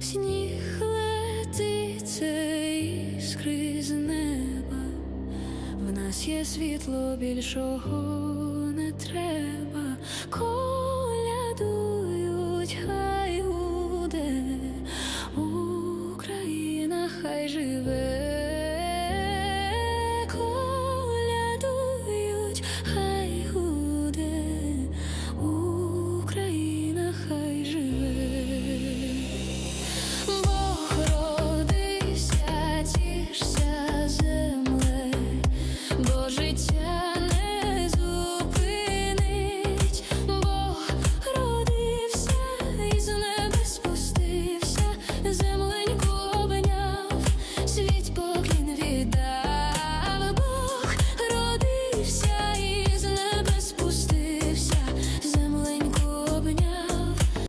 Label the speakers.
Speaker 1: сніг летиться іскри з неба, в нас є світло більшого не треба, колядують, хай буде Україна, хай живе, колядують.